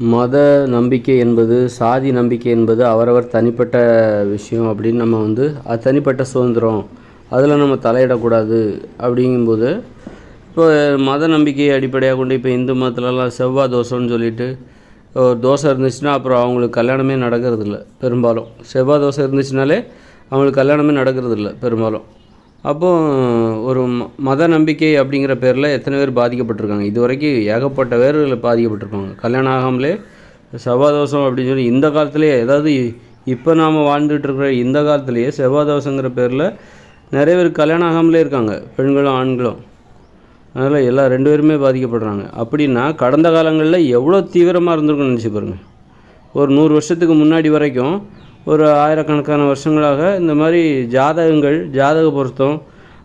மத நம்பிக்கை என்பது சாதி நம்பிக்கை என்பது அவரவர் தனிப்பட்ட விஷயம் அப்படின்னு நம்ம வந்து அது தனிப்பட்ட சுதந்திரம் அதில் நம்ம தலையிடக்கூடாது அப்படிங்கும்போது இப்போ மத நம்பிக்கையை அடிப்படையாக கொண்டு இப்போ இந்து மதத்துலலாம் செவ்வாய் தோசைன்னு சொல்லிட்டு ஒரு தோசை இருந்துச்சுன்னா அப்புறம் அவங்களுக்கு கல்யாணமே நடக்கிறதில்ல பெரும்பாலும். செவ்வாய் தோசை இருந்துச்சுனாலே அவங்களுக்கு கல்யாணமே நடக்கிறதில்ல பெரும்பாலும். அப்போ ஒரு மத நம்பிக்கை அப்படிங்கிற பேரில் எத்தனை பேர் பாதிக்கப்பட்டிருக்காங்க? இது வரைக்கும் ஏகப்பட்ட பேர் பாதிக்கப்பட்டிருப்பாங்க. கல்யாணம் ஆகாமலே செவ்வாதோஷம் அப்படின்னு சொல்லி இந்த காலத்துலேயே அதாவது இப்போ நாம் வாழ்ந்துட்டு இருக்கிற இந்த காலத்துலேயே செவ்வாதோஷங்கிற பேரில் நிறைய பேர் கல்யாணம் ஆகாமலே இருக்காங்க. பெண்களும் ஆண்களும். அதனால் எல்லா ரெண்டு பேருமே பாதிக்கப்படுறாங்க. அப்படின்னா கடந்த காலங்களில் எவ்வளோ தீவிரமாக இருந்திருக்கும்னு நினச்சி பாருங்கள் ஒரு நூறு வருஷத்துக்கு முன்னாடி வரைக்கும் ஒரு ஆயிரக்கணக்கான வருஷங்களாக இந்த மாதிரி ஜாதகங்கள் ஜாதக பொருத்தம்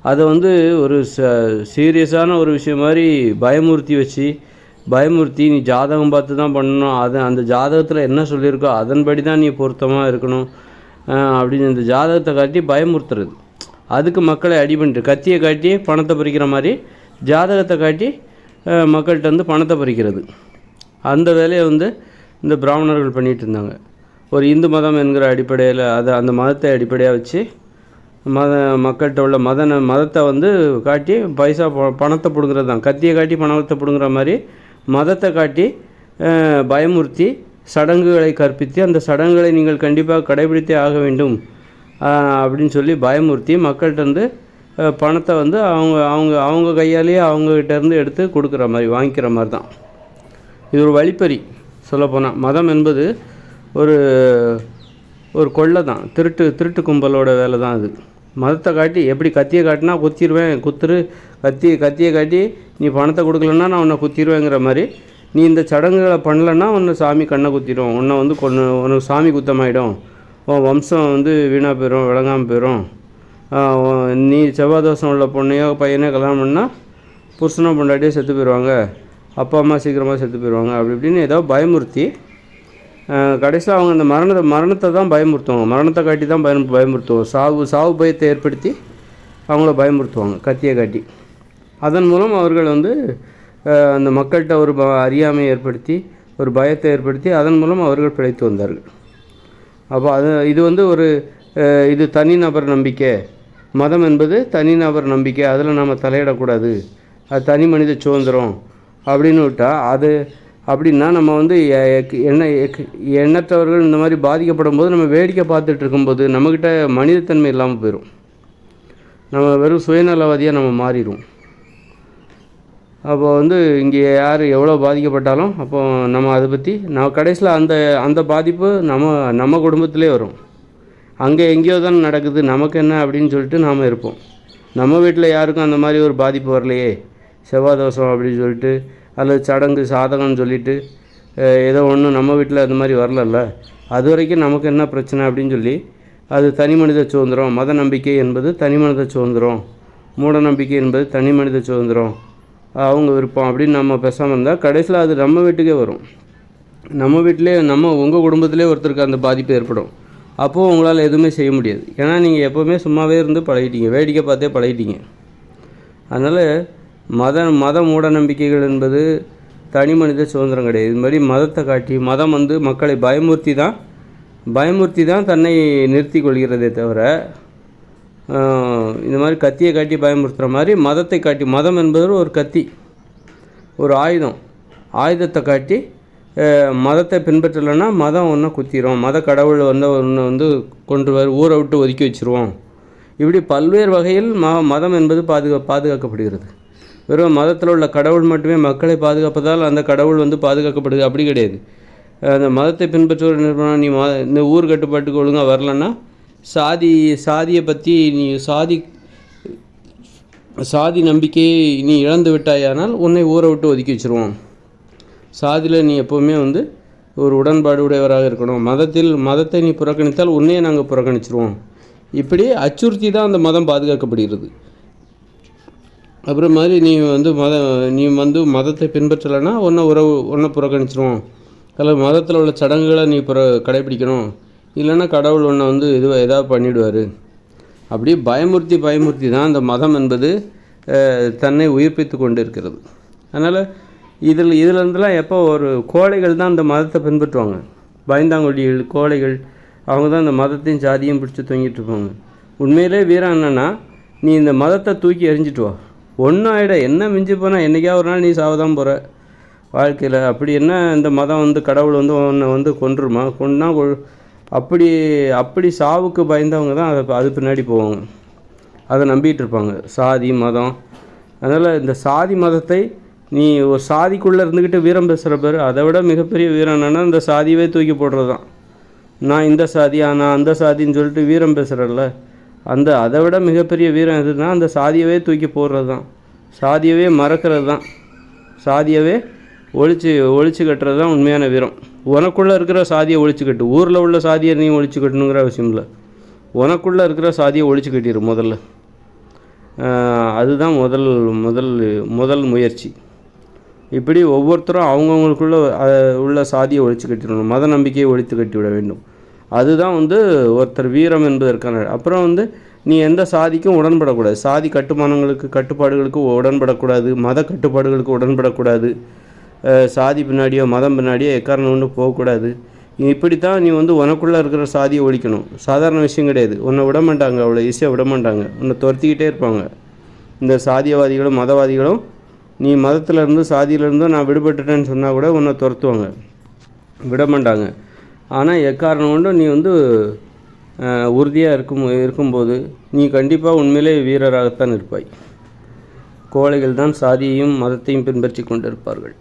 அதை வந்து ஒரு ச சீரியஸான ஒரு விஷயம் மாதிரி பயமுறுத்தி வச்சு பயமுறுத்தி நீ ஜாதகம் பார்த்து தான் பண்ணணும். அது அந்த ஜாதகத்தில் என்ன சொல்லியிருக்கோ அதன்படி தான் நீ பொருத்தமாக இருக்கணும். அப்படின்னு இந்த ஜாதகத்தை காட்டி பயமுறுத்துறது. அதுக்கு மக்களை அடி பண்ணிட்டு கத்தியை காட்டி பணத்தை பறிக்கிற மாதிரி ஜாதகத்தை காட்டி மக்கள்கிட்ட வந்து பணத்தை பறிக்கிறது. அந்த வேலையை வந்து இந்த பிராமணர்கள் பண்ணிகிட்டு இருந்தாங்க. ஒரு இந்து மதம் என்கிற அடிப்படையில் அதை அந்த மதத்தை அடிப்படையாக வச்சு மத மக்கள்கிட்ட உள்ள மத மதத்தை வந்து காட்டி பைசா ப- பணத்தை பிடுங்குறது தான். கத்தியை காட்டி பணத்தை பிடுங்குற மாதிரி மதத்தை காட்டி பயமுறுத்தி சடங்குகளை கற்பித்து அந்த சடங்குகளை நீங்கள் கண்டிப்பாக கடைபிடித்தே ஆக வேண்டும். அப்படின்னு சொல்லி பயமுறுத்தி மக்கள்கிட்டருந்து பணத்தை வந்து அவங்க அவங்க அவங்க கையாலேயே அவங்கக்கிட்டேருந்து எடுத்து கொடுக்குற மாதிரி வாங்கிக்கிற மாதிரி தான். இது ஒரு வழிப்பறி சொல்லப்போனால் மதம் என்பது ஒரு ஒரு கொள்ளை தான். திருட்டு திருட்டு கும்பலோட வேலை தான் அது. மதத்தை காட்டி எப்படி கத்தியை காட்டினா குத்திடுவேன் குத்துரு கத்தி கத்தியை காட்டி நீ பணத்தை கொடுக்கலன்னா நான் உன்னை குத்திடுவேங்கிற மாதிரி. நீ இந்த சடங்குகளை பண்ணலன்னா உன்னை சாமி கண்ணை குத்திடும் உன்னை வந்து கொண்டு உனக்கு சாமி குத்தமாயிடும். உன் வம்சம் வந்து வீணாக போயிடும் விளங்காமல் போயிடும் நீ செவ்வாய் தோஷம் உள்ள பொண்ணையோ பையனையோ கல்யாணம் பண்ணால் புருஷனோ பொண்டாட்டியோ செத்து போயிடுவாங்க அப்பா அம்மா சீக்கிரமாக செத்து போயிடுவாங்க அப்படி இப்படின்னு ஏதோ பயமுறுத்தி கடைசியில் அவங்க அந்த மரணத்தை மரணத்தை தான் பயமுறுத்துவாங்க. மரணத்தை காட்டி தான் பயம் பயமுறுத்துவாங்க. சாவு சாவு பயத்தை ஏற்படுத்தி அவங்கள பயமுறுத்துவாங்க கத்தியை காட்டி. அதன் மூலம் அவர்கள் வந்து அந்த மக்கள்கிட்ட ஒரு ப அறியாமையை ஏற்படுத்தி ஒரு பயத்தை ஏற்படுத்தி அதன் மூலம் அவர்கள் பிழைத்து வந்தார்கள். அப்போ அது இது வந்து ஒரு இது தனிநபர் நம்பிக்கை. மதம் என்பது தனிநபர் நம்பிக்கை. அதில் நம்ம தலையிடக்கூடாது. அது தனி மனித சுதந்திரம் அப்படின்னு விட்டால் அது அப்படின்னா நம்ம வந்து என்ன எக்- எக்- இந்த மாதிரி பாதிக்கப்படும் போது நம்ம வேடிக்கை பார்த்துட்டு இருக்கும்போது நம்மக்கிட்ட மனிதத்தன்மை இல்லாமல் போயிடும் நம்ம வெறும் சுயநலவாதியாக நம்ம மாறிடும் அப்போ வந்து இங்கே யார் எவ்வளோ பாதிக்கப்பட்டாலும் அப்போ நம்ம அதை பற்றி நான் கடைசியில் அந்த அந்த பாதிப்பு நம்ம நம்ம குடும்பத்திலே வரும். அங்கே எங்கேயோ தான் நடக்குது நமக்கு என்ன அப்படின்னு சொல்லிட்டு நாம் இருப்போம். நம்ம வீட்டில் யாருக்கும் அந்த மாதிரி ஒரு பாதிப்பு வரலையே செவ்வாய் தோஷம் அப்படின்னு சொல்லிட்டு அல்லது சடங்கு சாதகம்னு சொல்லிட்டு ஏதோ ஒன்று நம்ம வீட்டில் அந்த மாதிரி வரலல்ல? அது வரைக்கும் நமக்கு என்ன பிரச்சனை அப்படின்னு சொல்லி அது தனி மனித சுதந்திரம். மத நம்பிக்கை என்பது தனி மனித சுதந்திரம். மூட நம்பிக்கை என்பது தனி மனித சுதந்திரம். அவங்க விருப்பம் அப்படின்னு நம்ம பேசாமல் இருந்தால் கடைசியில் அது நம்ம வீட்டுக்கே வரும். நம்ம வீட்டிலே நம்ம உங்கள் குடும்பத்திலே ஒருத்தருக்கு அந்த பாதிப்பு ஏற்படும். அப்போது உங்களால் எதுவுமே செய்ய முடியாது. ஏன்னா நீங்கள் எப்போவுமே சும்மாவே இருந்து பழகிட்டீங்க. வேடிக்கை பார்த்தே பழகிட்டீங்க. அதனால் மத மத மூட நம்பிக்கைகள் என்பது தனி மனித சுதந்திரம் கிடையாது. இது மாதிரி மதத்தை காட்டி மதம் வந்து மக்களை பயமுறுத்தி தான் பயமுறுத்தி தான் தன்னை நிறுத்தி கொள்கிறதே தவிர இந்த மாதிரி கத்தியை காட்டி பயமுறுத்துகிற மாதிரி மதத்தை காட்டி மதம் என்பது ஒரு கத்தி ஒரு ஆயுதம். ஆயுதத்தை காட்டி மதத்தை பின்பற்றலைன்னா மதம் ஒன்றை குத்திரும். மத கடவுள் வந்து ஒன்று வந்து கொண்டு வர ஊரை விட்டு ஒதுக்கி வச்சிருவோம். இப்படி பல்வேறு வகையில் ம மதம் என்பது பாதுகா பாதுகாக்கப்படுகிறது. வெறும் மதத்தில் உள்ள கடவுள் மட்டுமே மக்களை பாதுகாப்பதால் அந்த கடவுள் வந்து பாதுகாக்கப்படுது. அப்படி கிடையாது. அந்த மதத்தை பின்பற்றுவோர் என்ன பண்ணால் நீ மத இந்த ஊர் கட்டுப்பாட்டுக்கு ஒழுங்காக வரலன்னா சாதி சாதியை பற்றி நீ சாதி சாதி நம்பிக்கையை நீ இழந்து விட்டாயானால் உன்னை ஊரை விட்டு ஒதுக்கி வச்சிருவோம். சாதியில் நீ எப்போவுமே வந்து ஒரு உடன்பாடு உடையவராக இருக்கணும். மதத்தில் மதத்தை நீ புறக்கணித்தால் உன்னையே நாங்கள் புறக்கணிச்சிருவோம். இப்படி அச்சுறுத்தி தான் அந்த மதம் பாதுகாக்கப்படுகிறது. அப்புறம் மாதிரி நீ வந்து மத நீ வந்து மதத்தை பின்பற்றலைன்னா ஒன்றை உறவு ஒன்றை புறக்கணிச்சிருவோம். அதில் மதத்தில் உள்ள சடங்குகளை நீ புற கடைபிடிக்கணும். இல்லைன்னா கடவுள் ஒன்றை வந்து இதுவாக ஏதாவது பண்ணிவிடுவார் அப்படி பயமுறுத்தி பயமுறுத்தி தான் அந்த மதம் என்பது தன்னை உயிர்ப்பித்து கொண்டு இருக்கிறது அதனால் இதில் இதுலேருந்துலாம் எப்போ ஒரு கோழைகள் தான் அந்த மதத்தை பின்பற்றுவாங்க. பயந்தாங்குடிகள் கோழைகள் அவங்க தான் அந்த மதத்தையும் ஜாதியும் பிடிச்சி தொங்கிட்டு இருப்பாங்க. உண்மையிலே வீரம் என்னென்னா நீ இந்த மதத்தை தூக்கி எறிஞ்சிட்டு வா. ஒன்றும் ஆகிட என்ன மிஞ்சி போனால் என்றைக்கா ஒரு நாள் நீ சாவதான் போகிற வாழ்க்கையில் அப்படி என்ன இந்த மதம் வந்து கடவுள் வந்து உன்னை வந்து கொன்றுமா? கொன்னா கொ- அப்படி அப்படி சாவுக்கு பயந்தவங்க தான் அதை அது பின்னாடி போவாங்க. அதை நம்பிட்டு இருப்பாங்க. சாதி மதம். அதனால் இந்த சாதி மதத்தை நீ ஒரு சாதிக்குள்ளே இருந்துக்கிட்டு வீரம் பேசுகிற பேர் அதை விட மிகப்பெரிய வீரம் என்னென்னா இந்த சாதியவே தூக்கி போடுறது தான் நான் இந்த சாதியா நான் அந்த சாதின்னு சொல்லிட்டு வீரம் பேசுகிறேன்ல அந்த அதை விட மிகப்பெரிய வீரம் எதுனா அந்த சாதியவே தூக்கி போடுறது தான் சாதியவே மறக்கிறது தான் சாதியவே ஒழிச்சு ஒழிச்சு கட்டுறது தான் உண்மையான வீரம். உனக்குள்ளே இருக்கிற சாதியை ஒழிச்சு கட்டு. ஊரில் உள்ள சாதியை நீ ஒழிச்சு கட்டணுங்கிற அவசியம் இல்லை. உனக்குள்ளே இருக்கிற சாதியை ஒழிச்சு கட்டிடு முதல்ல. அதுதான் முதல் முதல் முதல் முயற்சி. இப்படி ஒவ்வொருத்தரும் அவங்கவுங்களுக்குள்ள உள்ள சாதியை ஒழிச்சு கட்டிடணும். மத நம்பிக்கையை ஒழித்து கட்டிவிட வேண்டும். அதுதான் வந்து ஒருத்தர் வீரம் என்பதற்கான அப்புறம் வந்து நீ எந்த சாதிக்கும் உடன்படக்கூடாது. சாதி கட்டுமானங்களுக்கு கட்டுப்பாடுகளுக்கு உடன்படக்கூடாது மத கட்டுப்பாடுகளுக்கு உடன்படக்கூடாது. சாதி பின்னாடியோ மதம் பின்னாடியோ எக்காரணம் ஒன்று போகக்கூடாது. இப்படித்தான் நீ வந்து உனக்குள்ளே இருக்கிற சாதியை ஒழிக்கணும். சாதாரண விஷயம் கிடையாது. உன்னை விட மாட்டாங்க அவ்வளோ ஈஸியாக விட மாட்டாங்க உன்னை துரத்திக்கிட்டே இருப்பாங்க. இந்த சாதியவாதிகளும் மதவாதிகளும் நீ மதத்திலேருந்து சாதியிலேருந்து நான் விடுபட்டுட்டேன்னு சொன்னால் கூட உன்னை துரத்துவாங்க. விட மாட்டாங்க ஆனால் எக்காரணம் கொண்டும் நீ வந்து உறுதியாக இருக்கும் இருக்கும்போது நீ கண்டிப்பாக உண்மையிலே வீரராகத்தான் இருப்பாய். கோழைகள் தான் சாதியையும் மதத்தையும் பின்பற்றி கொண்டிருப்பார்கள்.